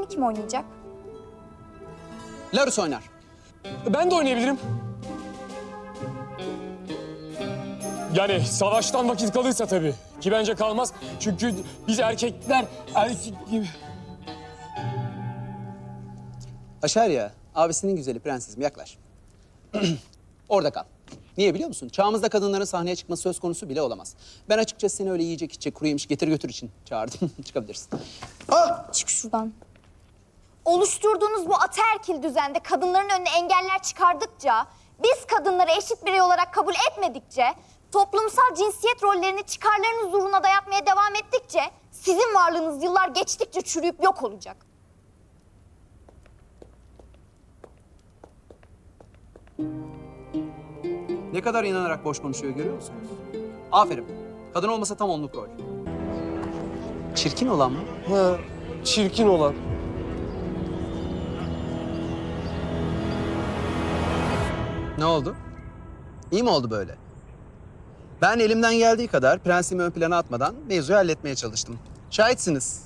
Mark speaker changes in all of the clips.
Speaker 1: rollerini kim oynayacak?
Speaker 2: Larus oynar.
Speaker 3: Ben de oynayabilirim. Yani savaştan vakit kalırsa tabii. Ki bence kalmaz. Çünkü biz erkekler erkek gibi...
Speaker 2: Aşarya, abisinin güzeli prensesim yaklaş. Orada kal. Niye biliyor musun? Çağımızda kadınların sahneye çıkması söz konusu bile olamaz. Ben açıkçası seni öyle yiyecek içecek kuru yemiş getir götür için çağırdım. Çıkabilirsin. Aa!
Speaker 1: Çık şuradan. Oluşturduğunuz bu ataerkil düzende kadınların önüne engeller çıkardıkça, biz kadınları eşit birey olarak kabul etmedikçe, toplumsal cinsiyet rollerini çıkarlarınız uğruna dayatmaya devam ettikçe, sizin varlığınız yıllar geçtikçe çürüyüp yok olacak.
Speaker 2: Ne kadar inanarak boş konuşuyor görüyor musunuz? Aferin. Kadın olmasa tam onluk rol. Çirkin olan mı?
Speaker 3: Ha, çirkin olan.
Speaker 2: Ne oldu? İyi mi oldu böyle? Ben elimden geldiği kadar prensimi ön plana atmadan mevzuyu halletmeye çalıştım. Şahitsiniz.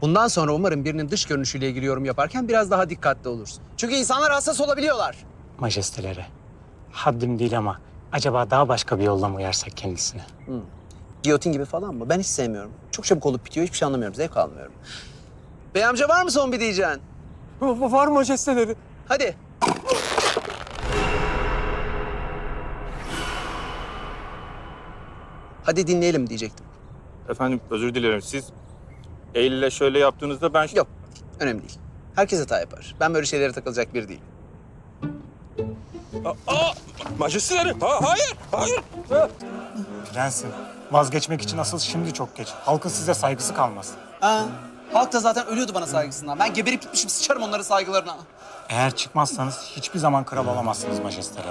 Speaker 2: Bundan sonra umarım birinin dış görünüşüyle ilgili yorum yaparken biraz daha dikkatli olursun. Çünkü insanlar hassas olabiliyorlar.
Speaker 4: Majesteleri. Haddim değil ama acaba daha başka bir yolla mı uyarsak kendisine?
Speaker 2: Giyotin gibi falan mı? Ben hiç sevmiyorum. Çok çabuk olup bitiyor. Hiçbir şey anlamıyorum. Zevk almıyorum. Bey amca var mı son bir diyeceğin?
Speaker 3: Va- Var majesteleri.
Speaker 2: Hadi. Hadi dinleyelim diyecektim.
Speaker 5: Efendim özür dilerim. Siz Eylül'e şöyle yaptığınızda ben...
Speaker 2: Yok, önemli değil. Herkes hata yapar. Ben böyle şeylere takılacak biri değilim.
Speaker 5: Aa! Majesteleri! Ha, hayır! Hayır!
Speaker 4: Prensim, vazgeçmek için asıl şimdi çok geç. Halkın size saygısı kalmaz.
Speaker 2: Ha, halk da zaten ölüyordu bana saygısından. Ben geberip gitmişim, sıçarım onların saygılarına.
Speaker 4: Eğer çıkmazsanız hiçbir zaman kral olamazsınız majesteleri.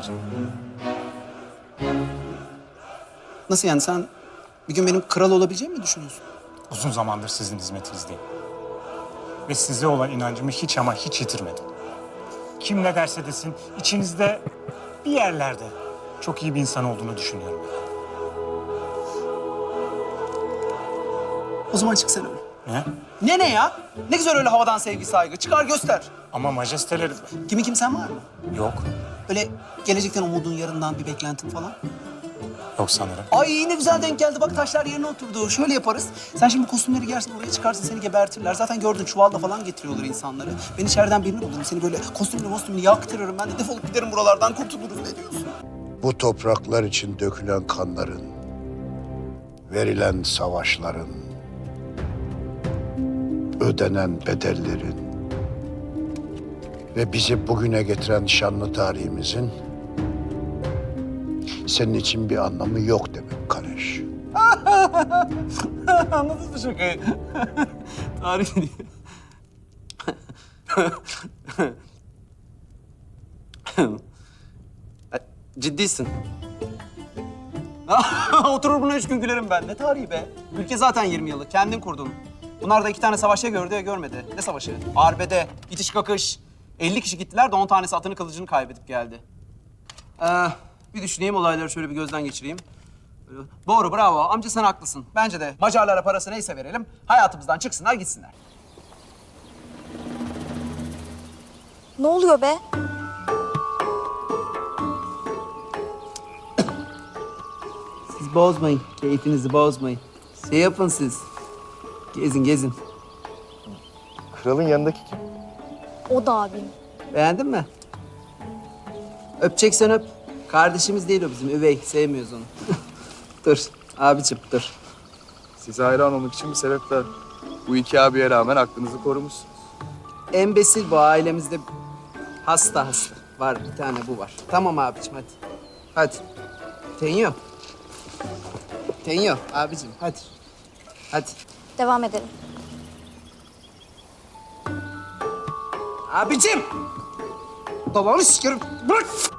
Speaker 2: Nasıl yani sen bir gün benim kral olabileceğimi mi düşünüyorsun?
Speaker 4: Uzun zamandır sizin hizmetinizdeyim. Ve size olan inancımı hiç ama hiç yitirmedim. Kim ne derse desin içinizde bir yerlerde çok iyi bir insan olduğunu düşünüyorum.
Speaker 2: O zaman çık sen öyle.
Speaker 4: Ne?
Speaker 2: Ne ne ya? Ne güzel öyle havadan sevgi saygı. Çıkar göster.
Speaker 4: Ama majesteleri...
Speaker 2: Kimi kimsen var mı?
Speaker 4: Yok.
Speaker 2: Öyle gelecekten umudun yarından bir beklentin falan.
Speaker 4: Yok sanırım.
Speaker 2: Ay ne güzel denk geldi. Bak taşlar yerine oturdu. Şöyle yaparız. Sen şimdi kostümleri giyersin oraya çıkarsın seni gebertirler. Zaten gördün çuvalda falan getiriyorlar insanları. Ben içeriden birini bulurum. Seni böyle kostümlü kostümlü yaktırırım. Ben de defolup giderim buralardan kurtuluruz. Ne diyorsun?
Speaker 6: Bu topraklar için dökülen kanların, verilen savaşların, ödenen bedellerin ve bizi bugüne getiren şanlı tarihimizin senin için bir anlamı yok demek Kareş.
Speaker 2: Anladın mı şakayı? Tarih diye. Ciddisin. Oturur buna üç gün gülerim ben. Ne tarihi be? Ülke zaten 20 yıllık. Kendin kurdun. Bunlar da iki tane savaş ya gördü ya görmedi. Ne savaşı? Arbede, itiş kakış. 50 kişi gittiler de 10 tanesi atını kılıcını kaybedip geldi. Ee, bir düşüneyim olayları şöyle bir gözden geçireyim. Doğru bravo amca sen haklısın. Bence de Macarlara parası neyse verelim. Hayatımızdan çıksınlar gitsinler.
Speaker 1: Ne oluyor be?
Speaker 2: Siz bozmayın. Keyfinizi bozmayın. Şey yapın siz. Gezin gezin.
Speaker 5: Kralın yanındaki kim?
Speaker 1: O da abim.
Speaker 2: Beğendin mi? Öpeceksen öp. Kardeşimiz değil o bizim. Üvey. Sevmiyoruz onu. dur. Abicim dur.
Speaker 7: Size hayran olmak için bir sebep daha. Bu iki abiye rağmen aklınızı korumuşsunuz.
Speaker 2: Embesil bu ailemizde. Hasta hasta. Var bir tane bu var. Tamam abicim hadi. Hadi. Tenyo. Tenyo abicim hadi. Hadi.
Speaker 1: Devam edelim.
Speaker 2: Abicim! Babanı sikerim. Bırak!